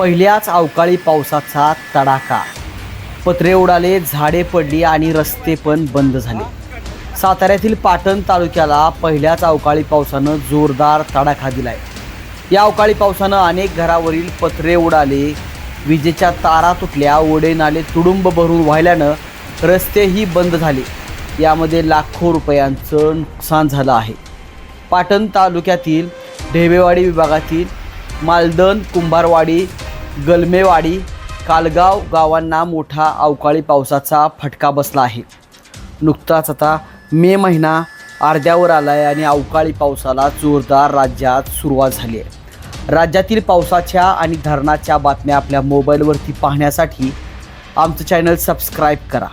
पहिल्याच अवकाळी पावसाचा तडाखा. पत्रे उडाले झाडे पडली आणि रस्ते पण बंद झाले. साताऱ्यातील पाटण तालुक्याला पहिल्याच अवकाळी पावसानं जोरदार तडाखा दिलाय. या अवकाळी पावसानं अनेक घरावरील पत्रे उडाले विजेच्या तारा तुटल्या ओढे नाले तुडुंब भरून वाहिल्यानं रस्तेही बंद झाले. यामध्ये लाखो रुपयांचं नुकसान झालं आहे. पाटण तालुक्यातील ढेबेवाडी विभागातील मालदन कुंभारवाडी गलमेवाडी कालगाव गावांना मोठा अवकाळी पावसाचा फटका बसला आहे. नुकताच आता मे महिना अर्ध्यावर आला आहे आणि अवकाळी पावसाला जोरदार राज्यात सुरुवात झाली आहे. राज्यातील पावसाच्या आणि धरणाच्या बातम्या आपल्या मोबाईलवरती पाहण्यासाठी आमचं चॅनल सबस्क्राईब करा.